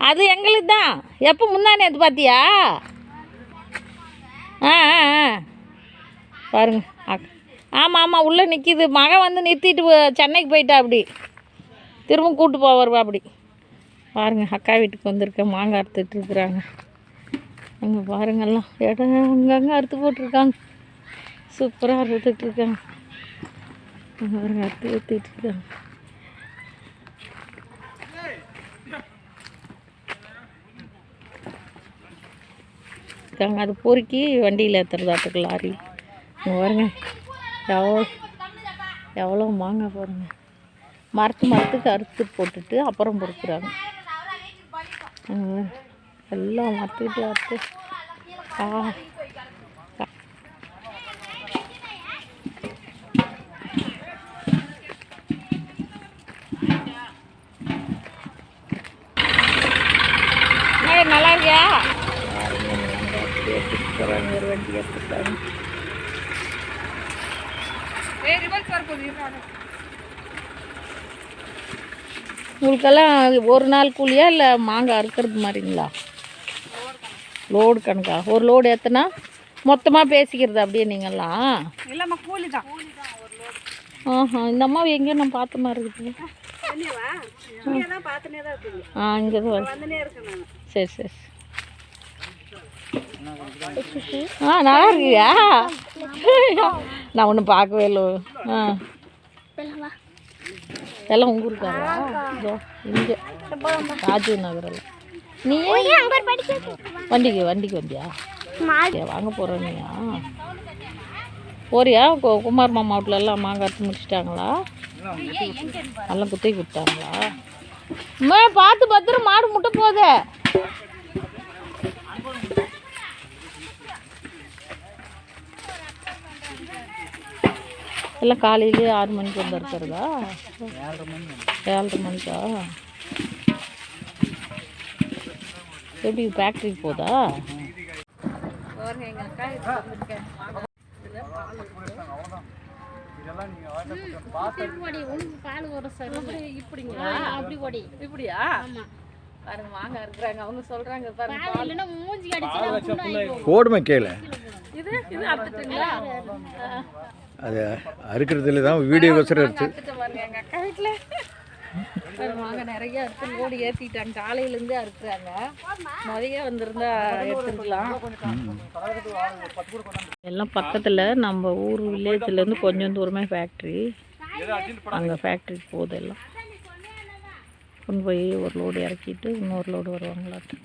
அது எங்களுக்கு தான். எப்போ முந்தானே அது பார்த்தியா ஆ ஆ ஆ. பாருங்க ஆமாம் ஆமாம் உள்ளே நிற்கிது மகன் வந்து நிறுத்திட்டு சென்னைக்கு போயிட்டா அப்படி. திரும்ப கூப்பிட்டு போவார் அப்படி. பாருங்க அக்கா வீட்டுக்கு வந்திருக்கேன் மாங்காய் அறுத்துட்டு இருக்கிறாங்க. அங்கே பாருங்கள்லாம் இடம் அங்கங்கே அறுத்து போட்டிருக்காங்க. சூப்பராக அறுத்துட்டு இருக்காங்க. பாருங்க அறுத்து ஏற்றிட்டு இருக்காங்க அது பொறுக்கி வண்டியில் ஏற்றுறதாட்டுக்கு லாரி. பாருங்க. எவ்வளோ எவ்வளோ மாங்காய் பாருங்க. மரத்து மரத்துக்கு அறுத்து போட்டுட்டு அப்புறம் பொறுக்குறாங்க. எல்லாம் மரத்துக்கிட்டே அறுத்து. ஆ ஏய், நல்லா இருக்கியா ஒரு வண்டி எடுத்துட்டாங்க உங்களுக்கெல்லாம் ஒரு நாள் கூலியா இல்லை மாங்காய் அறுக்கிறது மாதிரிங்களா? லோடு கணக்கா? ஒரு லோடு எத்தனா? மொத்தமாக பேசிக்கிறது அப்படியே நீங்கள்லாம் இல்லைம்மா கூலி தான். ஆஹா இந்த அம்மாவை எங்கேயோ நான் பார்த்த மாதிரி இருக்குது. ஆ இங்கே தான் சரி சரி. ஆ நல்லா இருக்கியா? நான் ஒன்றும் பார்க்கவே இல்லை. ஆ. எல்லாம் உங்க இதோ இங்கே. ராஜீவ் நகரில். நீ வண்டிக்கு வண்டிக்கு வந்தியா? வாங்க போகிற நீயா போறியா? குமார் மாமா மாங்காய் அறுத்து முடிச்சிட்டாங்களா? எல்லாம் குத்தி கொடுத்தாங்களா பார்த்து பத்திரம் மாடு முட்டை போதே எல்லாம் காலையிலேயே ஆறு மணிக்கு வந்து இருக்கிறதா ஏழரை மணிக்கா எப்படி ஃபேக்ட்ரிக்கு போதா இப்படிங்களா அப்படி ஓடி இப்படியா பாருங்க வாங்க இருக்கிறாங்க அவங்க சொல்றாங்க பாருங்க போடுமே கீழே இது இது அறுத்துட்டுங்களா அது அறுக்கிறதுல தான் வீடியோக்கோசரம் எடுத்து. அறுத்துட்டு பாருங்க எங்க அக்கா வீட்டுல வாங்க நிறைய அறுத்து லோடு ஏத்திட்டாங்க. காலையில இருந்தே அறுக்குறாங்க. நிறைய வந்திருந்தா எடுத்துக்கலாம் எல்லாம் பக்கத்துல நம்ம ஊர் வில்லேஜ்ல இருந்து கொஞ்சம் தூரமே ஃபேக்ட்ரி அங்க ஃபேக்ட்ரிக்கு போகுது எல்லாம். கொண்டு போய் ஒரு லோடு இறக்கிட்டு இன்னொரு லோடு வருவாங்களாட்டு.